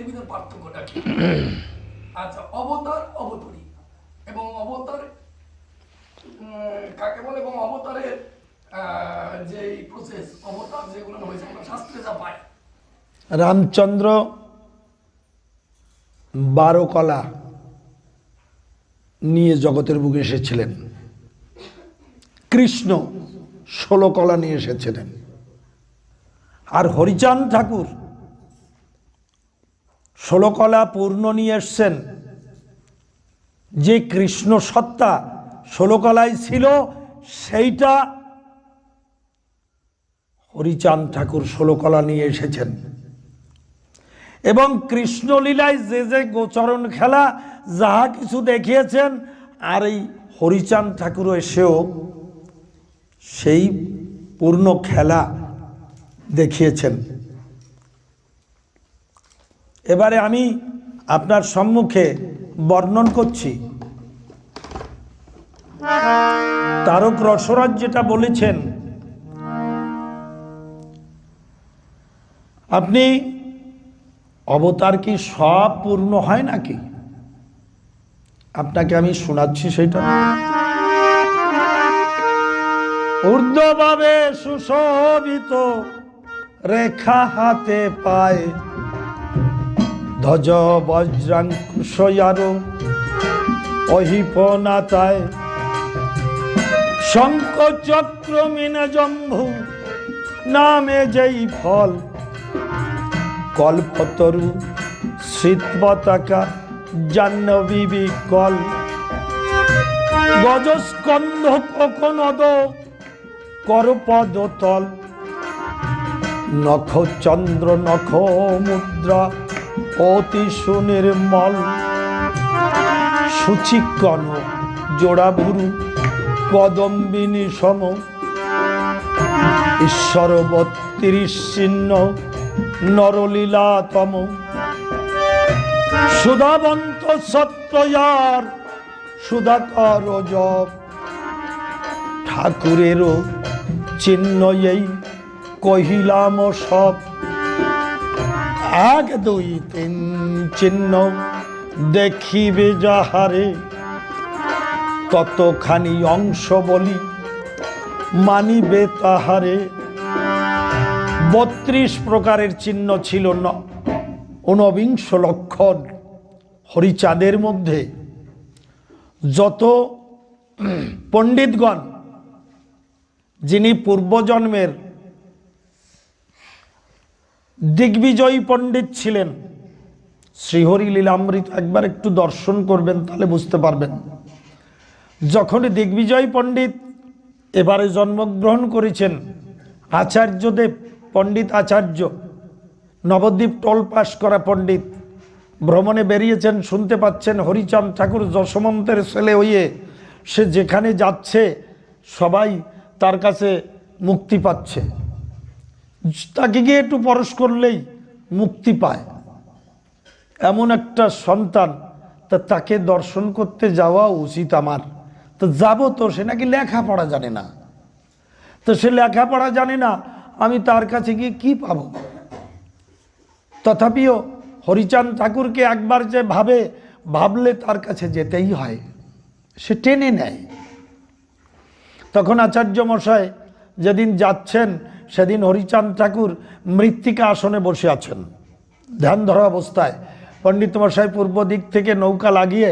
এর পার্থক্যটা কি? আচ্ছা অবতার, অবতরী। এবং অবতার কাকে বলে? এবং অবতারের যে প্রসেস অবতার যেগুলো হয়েছে আমরা শাস্ত্রে যা পাই। রামচন্দ্র বারো কলা নিয়ে জগতের বুকে এসেছিলেন। কৃষ্ণ ষোলো কলা নিয়ে এসেছিলেন। আর হরিচাঁদ ঠাকুর ষোলো কলা পূর্ণ নিয়ে এসছেন। যে কৃষ্ণ সত্তা ষোলো কলায় ছিল, সেইটা হরিচাঁদ ঠাকুর ষোলো কলা নিয়ে এসেছেন। এবং কৃষ্ণলীলায় যে যে গোচরণ খেলা, যাহা কিছু দেখিয়েছেন, আর এই হরিচাঁদ ঠাকুর এসেও সেই পূর্ণ খেলা দেখিয়েছেন। এবারে আমি আপনার সম্মুখে বর্ণন করছি। তারক রসরাজ যেটা বলেছেন, আপনি অবতার কি সব পূর্ণ হয় নাকি? আপনাকে আমি শোনাচ্ছি সেটা। ঊর্ধ্বভাবে সুশোভিত রেখা হাতে পায় ধ্বজ বজ্রাঙ্কুশয়ার অহিপনাতায় শঙ্খ চক্র মিনে জম্ভু, নামে যেই ফল। কল্পতরু শীতবতাকা জাহ্নবী বিকল। গজস্কন্ধ কোকনদ করপদ তল নখ চন্দ্র নখ মুদ্রা অতি সুনির্মল। সুচিকন জোড়া ভুরু কদম্বিনী সম। ঈশ্বর বত্রিশ চিহ্ন নরলীলাতম। সুধাবন্ত সত্যয়ার সুধাকর জপ। ঠাকুরেরও চিহ্ন এই কহিলাম সব। এক দুই তিন চিহ্ন দেখিবে যাহারে। ততখানি অংশ বলি মানিবে তাহারে। বত্রিশ প্রকারের চিহ্ন ছিল ন, ঊনবিংশ লক্ষণ হরিচাঁদের মধ্যে। যত পণ্ডিতগণ, যিনি পূর্বজন্মের দিগ্বিজয়ী পণ্ডিত ছিলেন। শ্রীহরি লীলামৃত একবার একটু দর্শন করবেন, তাহলে বুঝতে পারবেন। যখন দিগ্বিজয় পণ্ডিত এবারে জন্মগ্রহণ করেছেন, আচার্যদেব, পণ্ডিত আচার্য, নবদ্বীপ টোল পাশ করা পণ্ডিত, ভ্রমণে বেরিয়েছেন, শুনতে পাচ্ছেন হরিচাঁদ ঠাকুর যশমন্তের ছেলে হইয়ে, সে যেখানে যাচ্ছে, সবাই তার কাছে মুক্তি পাচ্ছে। তাকে গিয়ে একটু পরশ করলেই মুক্তি পায়। এমন একটা সন্তান, তা তাকে দর্শন করতে যাওয়া উচিত আমার। তো যাব তো, সে নাকি লেখাপড়া জানে না। তো সে লেখাপড়া জানে না, আমি তার কাছে গিয়ে কি পাব? তথাপিও হরিচাঁদ ঠাকুরকে একবার যে ভাবে, ভাবলে তার কাছে যেতেই হয়, সে টেনে নেয়। তখন আচার্য মশাই যেদিন যাচ্ছেন সেদিন হরিচাঁদ ঠাকুর মৃত্তিকা আসনে বসে আছেন। ধ্যান ধরা অবস্থায়। পণ্ডিত মশাই পূর্ব দিক থেকে নৌকা লাগিয়ে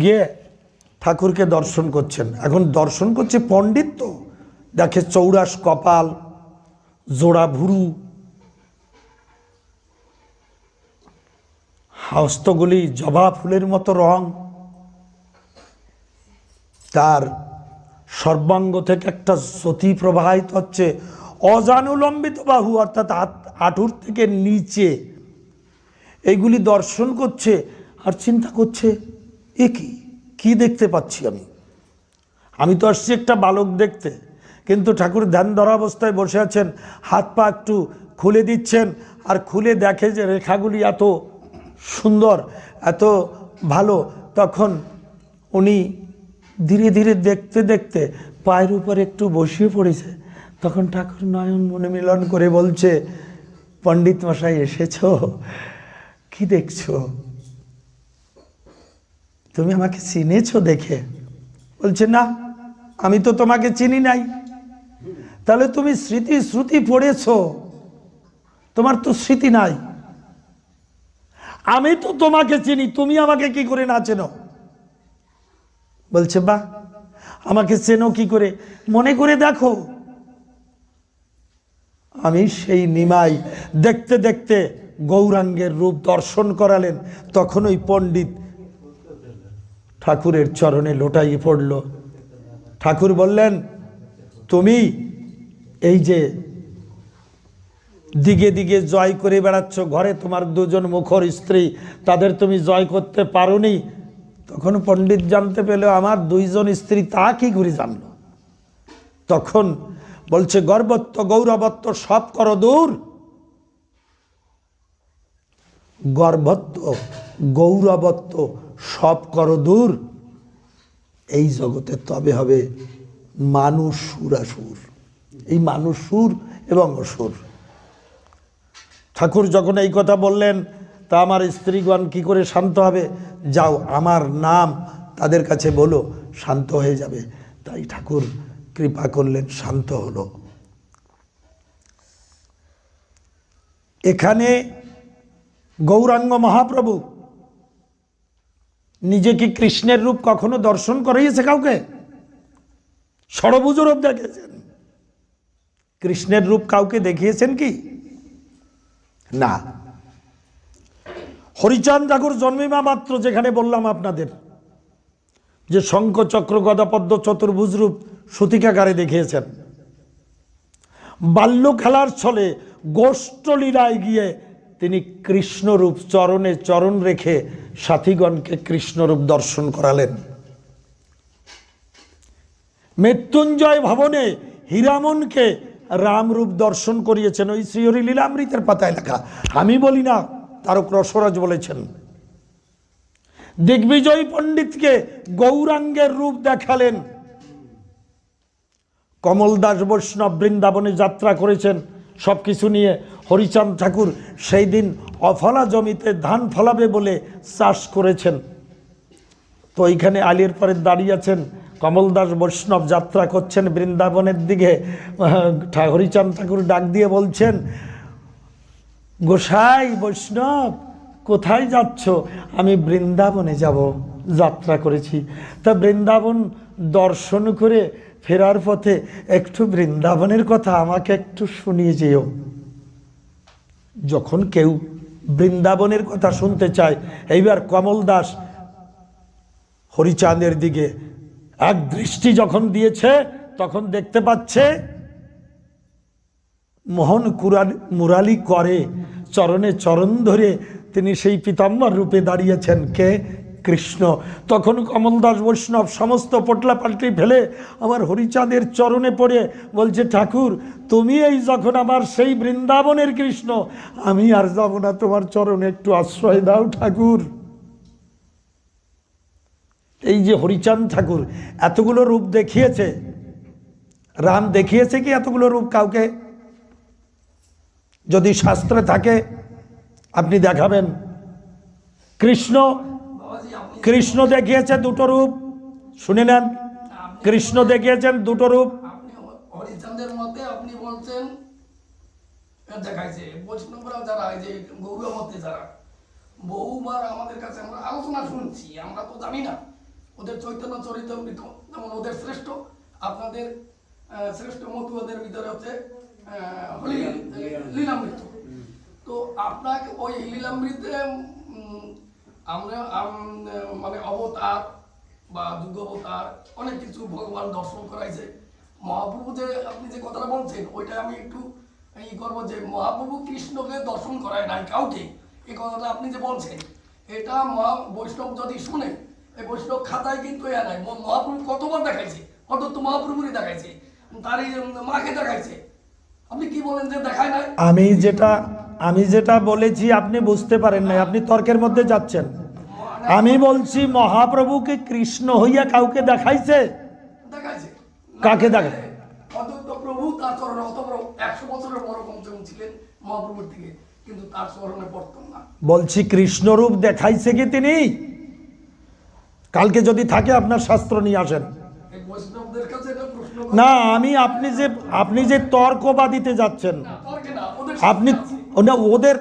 গিয়ে ঠাকুরকে দর্শন করছেন। এখন দর্শন করছে পণ্ডিত তো। দেখে চৌরাস কপাল, জোড়া ভুরু, হস্তগুলি জবা ফুলের মতো রং। তার সর্বাঙ্গ থেকে একটা জ্যোতি প্রবাহিত হচ্ছে। অজানুলম্বিত বাহু, অর্থাৎ হাঁটুর থেকে নিচে। এইগুলি দর্শন করছে আর চিন্তা করছে, এ কি? কি দেখতে পাচ্ছি আমি? আমি তো আসছি একটা বালক দেখতে, কিন্তু ঠাকুর ধ্যান ধরা অবস্থায় বসে আছেন, হাত পা একটু খুলে দিচ্ছেন, আর খুলে দেখে যে রেখাগুলি এত সুন্দর, এত ভালো। তখন উনি ধীরে ধীরে দেখতে দেখতে পায়ের উপর একটু বসিয়ে পড়েছে। তখন ঠাকুর নয়ন মনে মিলন করে বলছে, পণ্ডিত মশাই এসেছ? কি দেখছ? তুমি আমাকে চিনেছো দেখে? বলছে, না, আমি তো তোমাকে চিনি নাই। তাহলে তুমি স্মৃতি, শ্রুতি পড়েছো? তোমার তো স্মৃতি নাই। আমি তো তোমাকে চিনি, তুমি আমাকে কি করে না চেনো? বলছে বা আমাকে চেনো কি করে? মনে করে দেখো আমি সেই নিমাই দেখতে দেখতে গৌরাঙ্গের রূপ দর্শন করালেন। তখন ওই পণ্ডিত ঠাকুরের চরণে লোটাইয়ে পড়ল। ঠাকুর বললেন, তুমি এই যে দিকে দিকে জয় করে বেড়াচ্ছ, ঘরে তোমার দুজন মুখর স্ত্রী, তাদের তুমি জয় করতে পারোনি? তখন পণ্ডিত জানতে পেলে, আমার দুইজন স্ত্রী তা কি করে জানলো? তখন বলছে, গর্বত্ব, গৌরবত্ব, সব করো দূর। গর্বত্ব, গৌরবত্ব, সব করো দূর। এই জগতে তবে হবে মানুষ সুরাসুর এই মানুষ সুর এবং অসুর। ঠাকুর যখন এই কথা বললেন, তা আমার স্ত্রীগণ কি করে শান্ত হবে? যাও, আমার নাম তাদের কাছে বলো, শান্ত হয়ে যাবে। তাই ঠাকুর কৃপা করলেন, শান্ত হলো। এখানে গৌরাঙ্গ মহাপ্রভু নিজে কি কৃষ্ণের রূপ কখনো দর্শন করাইয়েছে কাউকে? ষড়ভুজ রূপ দেখেছেন কৃষ্ণের রূপ কাউকে দেখিয়েছেন কি? না। হরিচাঁদ ঠাকুর জন্মিমা মাত্র যেখানে বললাম আপনাদের। যে শঙ্খ চক্র গদাপদ্ম চতুর্ভুজ রূপ সতিকাকারে দেখিয়েছেন। বাল্য খেলার ছলে গোষ্ঠলীলায় গিয়ে তিনি কৃষ্ণরূপ চরণে চরণ রেখে সাথীগণকে কৃষ্ণরূপ দর্শন করালেন। মৃত্যুঞ্জয় ভবনে হীরামনকে রামরূপ দর্শন করিয়েছেন। ওই শ্রীহরি লীলামৃতের পাতায় লেখা, আমি বলি না, তারক রসরাজ বলেছেন। দিগ্বিজয় পণ্ডিতকে গৌরাঙ্গের রূপ দেখালেন। কমল দাস বৈষ্ণব বৃন্দাবনে যাত্রা করেছেন। সব কিছু নিয়ে হরিচাঁদ ঠাকুর সেই দিন অফলা জমিতে ধান ফলাবে বলে চাষ করেছেন। তো এইখানে আলির পরে দাঁড়িয়ে আছেন কমল দাস বৈষ্ণব যাত্রা করছেন বৃন্দাবনের দিকে। হরিচাঁদ ঠাকুর ডাক দিয়ে বলছেন, গোসাই বৈষ্ণব কোথায় যাচ্ছ? আমি বৃন্দাবনে যাব, যাত্রা করেছি। তা বৃন্দাবন দর্শন করে ফেরার পথে একটু বৃন্দাবনের কথা আমাকে একটু শুনিয়ে যেও। যখন কেউ বৃন্দাবনের কথা শুনতে চায়, এইবার কমল দাস হরিচাঁদের দিকে এক দৃষ্টি যখন দিয়েছে, তখন দেখতে পাচ্ছে, মোহন কুরাল, মুরালি করে, চরণে চরণ ধরে তিনি সেই পিতাম্বর রূপে দাঁড়িয়েছেন কে? কৃষ্ণ। তখন কমলদাস বৈষ্ণব সমস্ত পটলা পাল্টি ফেলে আমার হরিচাঁদের চরণে পড়ে বলছে, ঠাকুর, তুমি এই যখন আমার সেই বৃন্দাবনের কৃষ্ণ, আমি আর যাব না তোমার চরণে, একটু আশ্রয় দাও ঠাকুর। এই যে হরিচাঁদ ঠাকুর এতগুলো রূপ দেখিয়েছে, রাম দেখিয়েছে কি এতগুলো রূপ কাউকে? যদি শাস্ত্রে থাকে আপনি দেখাবেন। কৃষ্ণ কৃষ্ণ দেখিয়েছে দুটো রূপ। শুনে নেন। কৃষ্ণ দেখিয়েছেন দুটো রূপ। হরিচন্দ্রের আপনি বলছেন বৈষ্ণবরা যারা যারা, বহুবার আমাদের কাছে আমরা আলোচনা শুনছি, আমরা তো জানি না। ওদের চৈতন্য যেমন ওদের শ্রেষ্ঠ, আপনাদের শ্রেষ্ঠ মতু ওদের ভিতরে হচ্ছে লীলামৃত। তো আপনাকে ওই লীলামৃতে আমরা মানে অবতার বা যুগ অবতার অনেক কিছু ভগবান দর্শন করাইছে। মহাপ্রভু যে, আপনি যে কথাটা বলছেন, ওইটা আমি একটু ই করব যে, মহাপ্রভু কৃষ্ণকে দর্শন করায় নাই কাউকে। এই কথাটা আপনি যে বলছেন, এটা মহা বৈষ্ণব যদি শুনে এই বৈষ্ণব খাতায় কিন্তু এ নাই। মহাপ্রভু কতবার দেখাইছে? কত তো মহাপ্রভুরই দেখাইছে। তারই মাকে দেখাইছে। আপনি কি বলেন যে দেখায় নাই? আমি যেটা আমি যেটা বলেছি আপনি বুঝতে পারেন নাই আপনি তর্কের মধ্যে যাচ্ছেন। আমি বলছি মহাপ্রভুকে কৃষ্ণ হইয়া কাউকে দেখাইছে? কাকে দেখায়? অদ্বৈত প্রভু তার চরণে অত বড় একশো বছরের বড় কমসে ছিলেন মহাপ্রভুর থেকে কিন্তু তার স্মরণে পড়তাম না। বলছি কৃষ্ণরূপ দেখাইছে কি তিনি? কালকে যদি থাকে আপনার শাস্ত্র নিয়ে আসেন। না আমি আপনি যে আপনি যে তর্কবাদিতে যাচ্ছেন আপনি না ওদের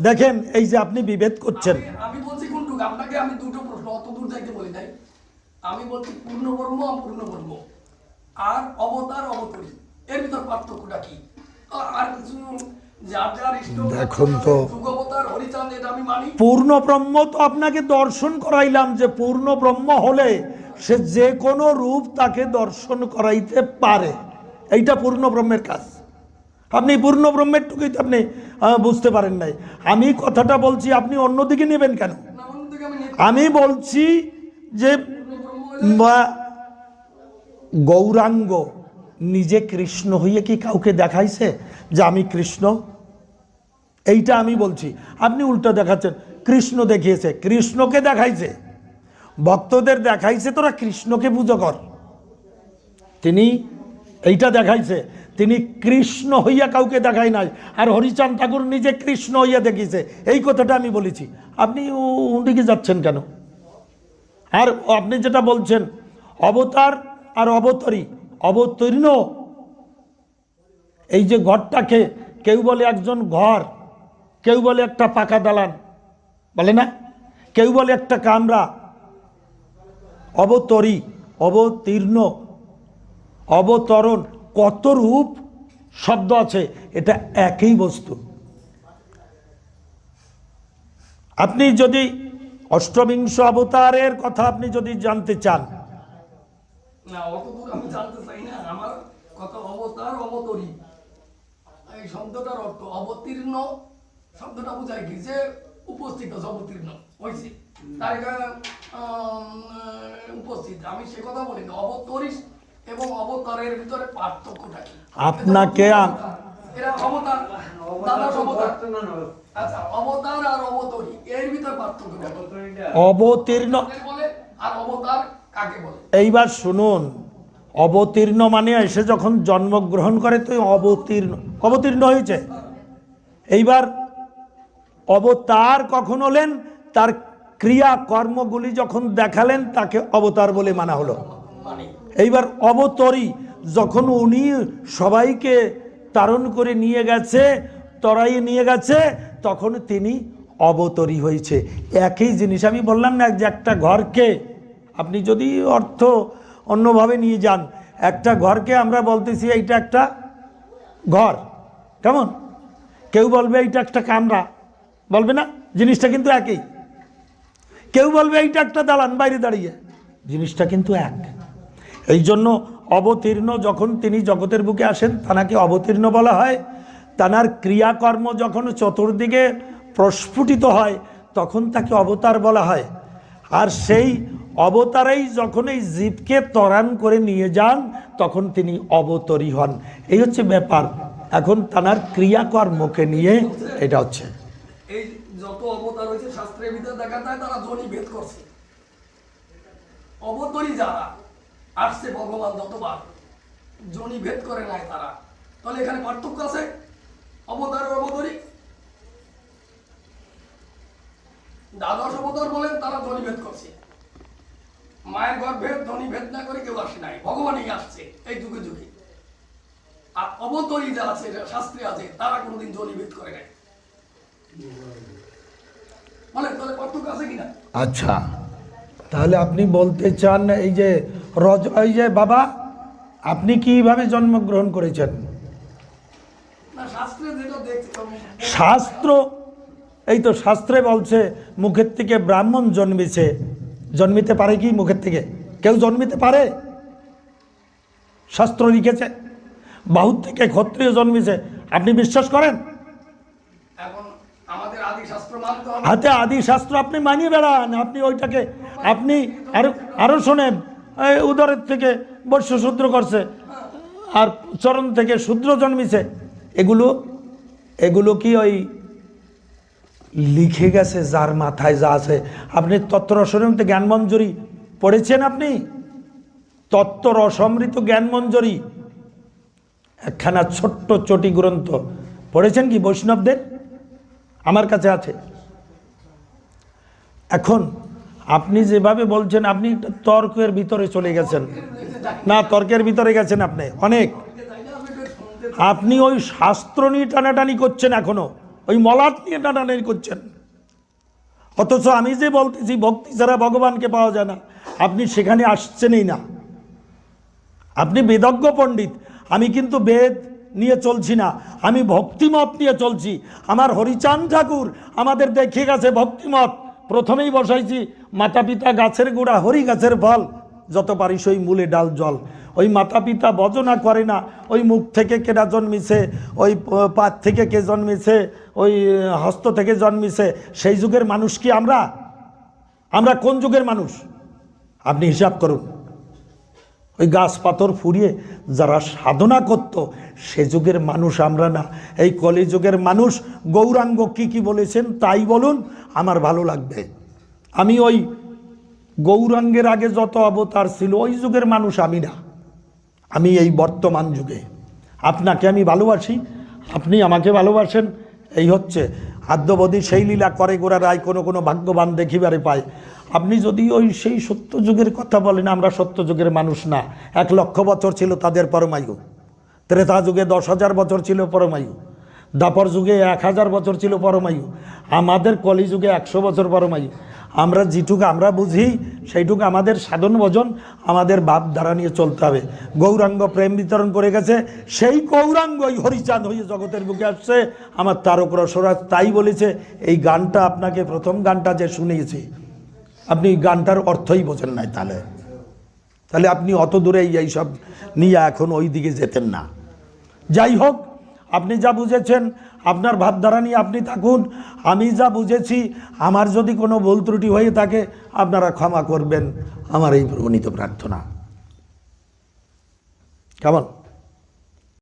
দেখেন এই যে আপনি বিভেদ করছেন। আমি- আমি বলছি কোনটুকু আপনাকে আমি দুটো প্রশ্ন অত দূর যাইতে বলি নাই। আমি বলছি পূর্ণবর্ম অপূর্ণবর্ম। আর অবতার অবতরী। এর ভিতর পার্থক্যটা কি? আর কিছু যার যার ইষ্ট দেখুন তো। মানি। পূর্ণ ব্রহ্ম তো আপনাকে দর্শন করাইলাম যে পূর্ণ ব্রহ্ম হলে সে যে কোনো রূপ তাকে দর্শন করাইতে পারে। এইটা পূর্ণ ব্রহ্মের কাজ। আপনি পূর্ণ ব্রহ্মের টুকুই আপনি বুঝতে পারেন নাই। আমি কথাটা বলছি, আপনি অন্যদিকে নেবেন কেন? আমি বলছি যে গৌরাঙ্গ নিজে কৃষ্ণ হইয়ে কি কাউকে দেখাইছে যে আমি কৃষ্ণ? এইটা আমি বলছি। আপনি উল্টো দেখাচ্ছেন, কৃষ্ণ দেখিয়েছে, কৃষ্ণকে দেখাইছে। ভক্তদের দেখাইছে, তোরা কৃষ্ণকে পুজো কর। তিনি এইটা দেখাইছে তিনি কৃষ্ণ হইয়া কাউকে দেখাই নাই। আর হরিচাঁদ ঠাকুর নিজে কৃষ্ণ হইয়া দেখিয়েছে এই কথাটা আমি বলেছি। আপনি ওদিকে যাচ্ছেন কেন? আর আপনি যেটা বলছেন, অবতার আর অবতরী, অবতীর্ণ। এই যে ঘরটাকে কেউ বলে একজন ঘর, কেউ বলে একটা পাকা দালান, বলে না? কেউ বলে একটা কামরা। অবতরী, অবতীর্ণ, অবতরণ কত রূপ শব্দ আছে, এটা একই বস্তু। আপনি যদি অষ্টবিংশ অবতারের কথা আপনি যদি জানতে চান। উপস্থিত অবতীর্ণ উপস্থিত। আমি সে কথা বলি অবতরিস এবং অবতারের ভিতরে পার্থক্যটা কি আপনাকে এরা অবতার দাদা অবতার। আচ্ছা অবতার আর অবতরী এর ভিতরে পার্থক্যটা অবতীর্ণ বলে আর অবতার কাকে বলে? এইবার শুনুন অবতীর্ণ মানে এসে যখন জন্মগ্রহণ করে তো অবতীর্ণ অবতীর্ণ হয়েছে। এইবার অবতার কখন হলেন? তার ক্রিয়া কর্মগুলি যখন দেখালেন তাকে অবতার বলে মানা হলো। মানে এইবার অবতরী, যখন উনি সবাইকে তারণ করে নিয়ে গেছে তরাই নিয়ে গেছে, তখন তিনি অবতরী হয়েছে। একই জিনিস আমি বললাম না যে একটা ঘরকে আপনি যদি অর্থ অন্যভাবে নিয়ে যান, একটা ঘরকে আমরা বলতেছি এইটা একটা ঘর। কেমন? কেউ বলবে এইটা একটা কামরা। বলবে না? জিনিসটা কিন্তু একই। কেউ বলবে এইটা একটা দালান বাইরে দাঁড়িয়ে। জিনিসটা কিন্তু এক। এই জন্য অবতীর্ণ যখন তিনি জগতের বুকে আসেন, তানাকে অবতীর্ণ বলা হয়। তানার ক্রিয়াকর্ম যখন চতুর্দিকে প্রস্ফুটিত হয়, তখন তাকে অবতার বলা হয়। আর সেই অবতারেই যখন এই জীবকে ত্বরান করে নিয়ে যান, তখন তিনি অবতরী হন। এই হচ্ছে ব্যাপার। এখন তানার ক্রিয়াকর্মকে নিয়ে এটা হচ্ছে। অবতরী যারা আসছে ভগবান যতবার জনি ভেদ করে নাই তারা। তাহলে এখানে পার্থক্য আছে? অবতার অবতরী? দ্বাদশ অবতার বলেন, তারা ধ্বনি ভেদ করছে। মায়ের গর্ভে ধ্বনি ভেদ না করে কেউ আসে নাই, ভগবানই আসছে এই যুগে যুগে। আর অবতরী যা আছে শাস্ত্রে আছে, তারা কোনোদিন ধ্বনি ভেদ করে নাই। বলেন, তাহলে পার্থক্য আছে কিনা? আচ্ছা। তাহলে আপনি বলতে চান এই যে রজ এই যে বাবা আপনি কীভাবে জন্মগ্রহণ করেছেন? শাস্ত্রে এই তো শাস্ত্রে বলছে মুখের থেকে ব্রাহ্মণ জন্মেছে। জন্মিতে পারে কি মুখের থেকে? কেউ জন্মিতে পারে? শাস্ত্র লিখেছে। বাহুর থেকে ক্ষত্রিয় জন্মেছে। আপনি বিশ্বাস করেন? হাতে আদি শাস্ত্র আপনি মানিয়ে বেড়ান। আপনি ওইটাকে আপনি আরও আরও শোনেন উদরের থেকে বর্ষ শূদ্র করছে, আর চরণ থেকে শূদ্র জন্মিছে। এগুলো এগুলো কি ওই লিখে গেছে, যার মাথায় যা আছে? আপনি তত্ত্ব রসমৃত জ্ঞান মঞ্জুরি পড়েছেন আপনি? তত্ত্ব রসমৃত জ্ঞান মঞ্জুরি। একখানা ছোট্ট চটি গ্রন্থ পড়েছেন কি বৈষ্ণবদের? আমার কাছে আছে। এখন আপনি যেভাবে বলছেন, আপনি তর্কের ভিতরে চলে গেছেন। না, তর্কের ভিতরে গেছেন আপনি। অনেক। আপনি ওই শাস্ত্র নিয়ে টানাটানি করছেন এখনও। ওই মলাট নিয়ে টানাটানি করছেন। অথচ আমি যে বলতেছি, ভক্তি ছাড়া ভগবানকে পাওয়া যায় না। আপনি সেখানে আসছেনই না। আপনি বেদজ্ঞ পণ্ডিত। আমি কিন্তু বেদ নিয়ে চলছি না। আমি ভক্তিমত নিয়ে চলছি। আমার হরিচাঁদ ঠাকুর আমাদের দেখে গেছে ভক্তিমত। প্রথমেই বসাইছি মাতা পিতা গাছের গোড়া, হরি গাছের ফল, যত পারিস ওই মূলে ডাল, জল। ওই মাতা পিতা বজনা করে না, ওই মুখ থেকে কেটা জন্মিছে, ওই পাত থেকে কে জন্মিছে, ওই হস্ত থেকে জন্মিছে, সেই যুগের মানুষ কি আমরা? আমরা কোন যুগের মানুষ? আপনি হিসাব করুন। ওই গাছ পাথর ফুরিয়ে যারা সাধনা করত, সে যুগের মানুষ আমরা না। এই কলি যুগের মানুষ গৌরাঙ্গ কি কি বলেছেন তাই বলুন। আমার ভালো লাগবে। আমি ওই গৌরাঙ্গের আগে যত অবতার ছিল, ওই যুগের মানুষ আমি না। আমি এই বর্তমান যুগে। আপনাকে আমি ভালোবাসি, আপনি আমাকে ভালোবাসেন। এই হচ্ছে, আদ্যবধি সেই লীলা করে গোড়া রায় কোনো কোনো ভাগ্যবান দেখিবারে পায়। আপনি যদি ওই সেই সত্য যুগের কথা বলেন, আমরা সত্য যুগের মানুষ না। এক লক্ষ বছর ছিল তাদের পরমায়ু। ত্রেতা যুগে দশ হাজার বছর ছিল পরমায়ু। দাপর যুগে এক হাজার বছর ছিল পরমায়ু, আমাদের কলি যুগে একশো বছর পরমায়ু। আমরা যেটুকু আমরা বুঝি, সেইটুকু আমাদের সাধন ভজন, আমাদের ভাব দ্বারা নিয়ে চলতে হবে। গৌরাঙ্গ প্রেম বিতরণ করে গেছে, সেই গৌরাঙ্গই হরিচাঁদ হয়ে জগতের বুকে আসছে, আমার তারক রসরাজ তাই বলেছে, এই গানটা আপনাকে প্রথম গানটা যে শুনিয়েছি। আপনি গানটার অর্থই বোঝেন নাই তাহলে। তাহলে আপনি অত দূরে এই সব নিয়ে এখন ওই দিকে যেতেন না। যাই হোক আপনি যা বুঝেছেন, আপনার ভাবধারা নিয়ে আপনি থাকুন। আমি যা বুঝেছি, আমার যদি কোনো ভুল ত্রুটি হয়ে থাকে, আপনারা ক্ষমা করবেন। আমার এই প্রণীত প্রার্থনা। কেমন?